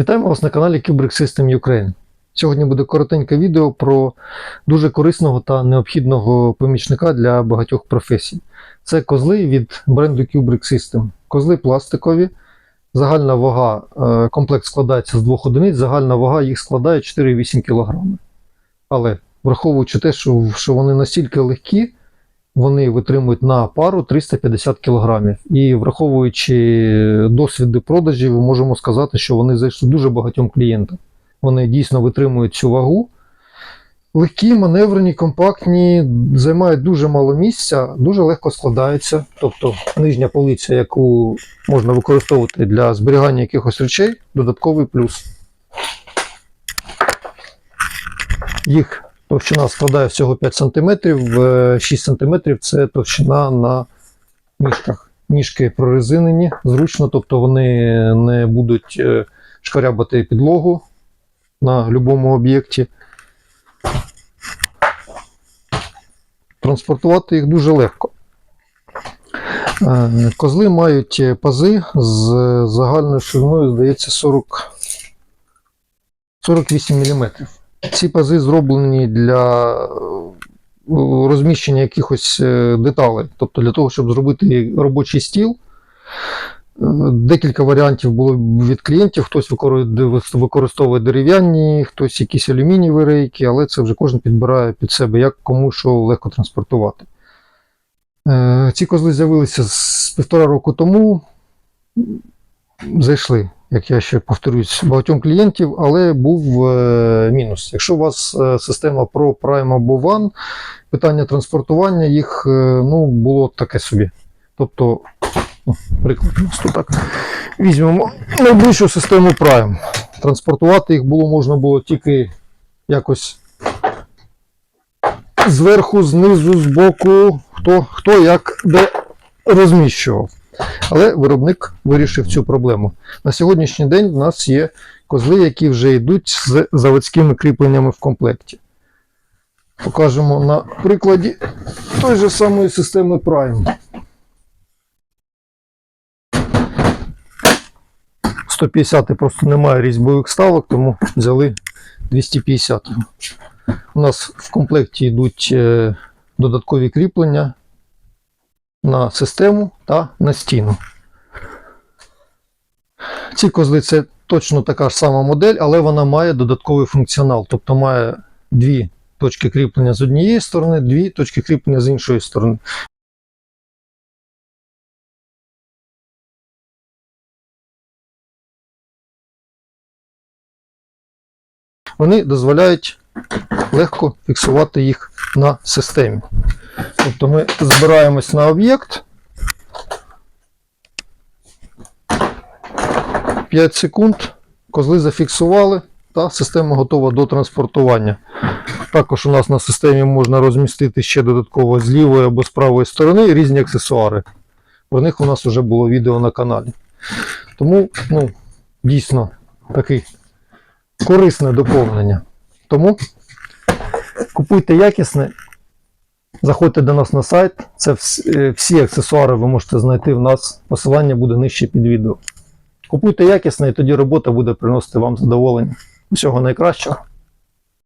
Вітаємо вас на каналі Kubrick System Ukraine. Сьогодні буде коротеньке відео про дуже корисного та необхідного помічника для багатьох професій. Це козли від бренду Kubrick System. Козли пластикові. Загальна вага, е, комплект складається з двох одиниць, загальна вага їх складає 4,8 кг. Але враховуючи те, що, що вони настільки легкі, вони витримують на пару 350 кг. І враховуючи досвіди продажів, можемо сказати, що вони зайшли дуже багатьом клієнтам. Вони дійсно витримують цю вагу. Легкі, маневрені, компактні, займають дуже мало місця, дуже легко складаються. Тобто нижня полиця, яку можна використовувати для зберігання якихось речей, додатковий плюс. Їх товщина складає всього 5 см, 6 см це товщина на ніжках. Ніжки прорезинені, зручно, тобто вони не будуть е, шкарябати підлогу на будь-якому об'єкті. Транспортувати їх дуже легко. Е, Козли мають пази з загальною шириною, здається, 40, 48 мм. Ці пази зроблені для е, розміщення якихось е, деталей, тобто для того, щоб зробити робочий стіл. Е, Декілька варіантів було від клієнтів. Хтось використовує- дерев'яні, хтось якісь алюмінієві рейки, але це вже кожен підбирає під себе, як кому що легко транспортувати. Ці козли з'явилися з півтора року тому. Зайшли, як я ще повторюсь, багатьом клієнтів, але був е, мінус. Якщо у вас е, система Pro Prime або One, питання транспортування їх е, ну, було таке собі. Тобто, ну, приклад тут так. Візьмемо найближчу систему Prime. Транспортувати їх було можна було тільки якось зверху, знизу, збоку, хто, хто як де розміщував. Але виробник вирішив цю проблему. На сьогоднішній день в нас є козли, які вже йдуть з заводськими кріпленнями в комплекті. Покажемо на прикладі той же самої системи Prime. 150 просто немає різьбових ставок, тому взяли 250. У нас в комплекті йдуть е, додаткові кріплення на систему та на стіну. Ці козли це точно така ж сама модель, але вона має додатковий функціонал, тобто має дві точки кріплення з однієї сторони, дві точки кріплення з іншої сторони. Вони дозволяють легко фіксувати їх на системі. Тобто ми збираємось на об'єкт. 5 секунд, козли зафіксували, та система готова до транспортування. Також у нас на системі можна розмістити ще додатково з лівої або з правої сторони різні аксесуари. Про них у нас вже було відео на каналі. Тому ну, дійсно такий корисне доповнення. Тому купуйте якісне, заходьте до нас на сайт. Це е, всі аксесуари ви можете знайти в нас. Посилання буде нижче під відео. Купуйте якісне, і тоді робота буде приносити вам задоволення. Всього найкращого.